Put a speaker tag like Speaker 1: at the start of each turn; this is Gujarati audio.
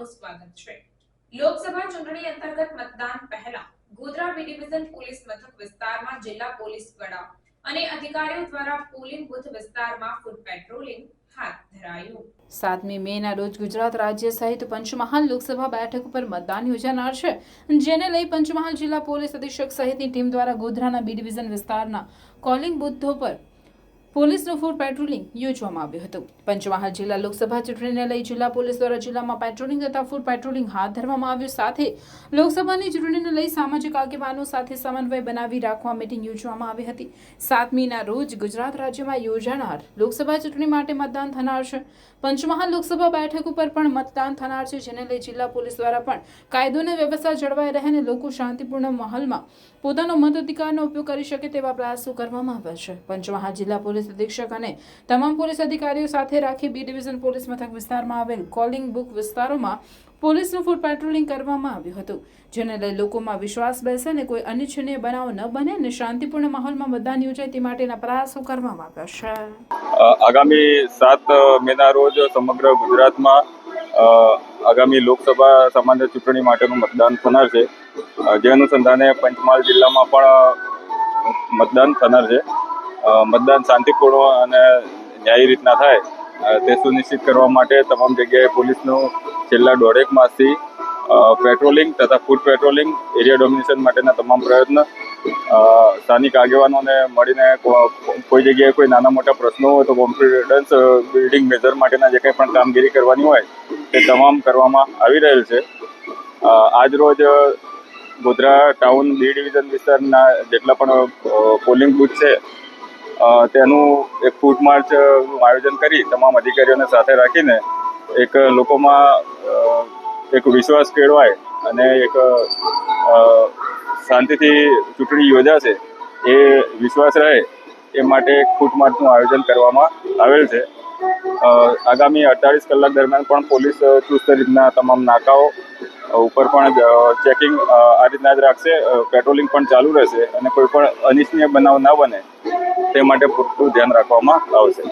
Speaker 1: સ્વાગત છે. લોકસભા ચૂંટણી અંતર્ગત મતદાન પહેલા ગોધરા બી ડિવિઝન પોલીસ મથક વિસ્તારમાં જિલ્લા પોલીસ વડા અને અધિકારીઓ દ્વારા પોલિંગ બુથ વિસ્તારમાં ફૂટ પેટ્રોલિંગ હાથ ધરાયું.
Speaker 2: સાતમી મેના રોજ ગુજરાત રાજ્ય સહિત પંચમહાલ લોકસભા બેઠક ઉપર મતદાન યોજાનાર છે. જેને લઈ પંચમહાલ જિલ્લા પોલીસ અધિક્ષક સહિતની ટીમ દ્વારા ગોધરાના બી ડિવિઝન વિસ્તારના કોલિંગ બુથો પર પોલીસનું ફૂડ પેટ્રોલિંગ યોજવામાં આવ્યું હતું. પંચમહાલ જિલ્લા લોકસભા ચૂંટણીને લઈ જિલ્લા પોલીસ દ્વારા જિલ્લામાં પેટ્રોલિંગ તથા ફૂડ પેટ્રોલિંગ હાથ ધરવામાં આવ્યું. સાથે લોકસભાની ચૂંટણીને લઈ સામાજિક આગેવાનો સાથે સમન્વય બનાવી રાખવા મિટિંગ યોજવામાં આવી હતી. સાતમીના રોજ ગુજરાત રાજ્યમાં યોજાનાર લોકસભા ચૂંટણી માટે મતદાન થનાર છે. પંચમહાલ લોકસભા બેઠક ઉપર પણ મતદાન થનાર છે, જેને લઈ જિલ્લા પોલીસ દ્વારા પણ કાયદો અને વ્યવસ્થા જળવાઈ રહે અને લોકો શાંતિપૂર્ણ માહોલમાં પોતાનો મત અધિકારનો ઉપયોગ કરી શકે તેવા પ્રયાસો કરવામાં આવ્યા છે. પંચમહાલ જિલ્લા પોલીસ અધિક્ષક અને તમામ પોલીસ અધિકારીઓ સાથે રાખી બી ડિવિઝન પોલીસ મથક વિસ્તારમાં આવેલ કોલિંગ બુક વિસ્તારોમાં પોલીસનું ફૂડ પેટ્રોલિંગ કરવામાં આવ્યું હતું, જેને લઈ લોકોમાં વિશ્વાસ બેસે અને કોઈ અનિચ્છનીય બનાવ ન બને અને શાંતિપૂર્ણ માહોલમાં મતદાન યોજાય તે માટેના પ્રયાસો કરવામાં આવ્યા છે.
Speaker 3: આગામી સાત મેના રોજ સમગ્ર ગુજરાતમાં આગામી લોકસભા સામાન્ય ચૂંટણી માટેનું મતદાન થનાર છે. જે અનુસંધાને પંચમહાલ જિલ્લામાં પણ મતદાન થનાર છે. મતદાન શાંતિપૂર્ણ અને ન્યાયી રીતના થાય તે સુનિશ્ચિત કરવા માટે તમામ જગ્યાએ પોલીસનું છેલ્લા દોઢેક માસથી પેટ્રોલિંગ તથા ફૂડ પેટ્રોલિંગ એરિયા ડોમિનેશન માટેના તમામ પ્રયત્ન સ્થાનિક આગેવાનોને મળીને કોઈ જગ્યાએ કોઈ નાના મોટા પ્રશ્નો હોય તો કોન્ફિડન્સ બિલ્ડિંગ મેજર માટેના જે કંઈ પણ કામગીરી કરવાની હોય, તે તમામ કરવામાં આવી રહેલ છે. આજરોજ આજ રોજ ગોધરા ટાઉન બી ડિવિઝન વિસ્તારના જેટલા પણ પોલિંગ બૂથ છે તેનું એક ફૂટ માર્ચનું આયોજન કરી તમામ અધિકારીઓને સાથે રાખીને એક લોકોમાં એક વિશ્વાસ કેળવાય અને એક શાંતિથી ચૂંટણી યોજાશે એ વિશ્વાસ રહે એ માટે એક ફૂટ માર્ચનું આયોજન કરવામાં આવેલ છે. આગામી અડતાલીસ કલાક દરમિયાન પણ પોલીસ ચુસ્ત રીતના તમામ નાકાઓ ઉપર પણ ચેકિંગ આ રીતના જ રાખશે. પેટ્રોલિંગ પણ ચાલુ રહેશે અને કોઈ પણ અનિચ્છનીય બનાવ ના બને. તે માટે પૂરતું ધ્યાન રાખવામાં આવશે.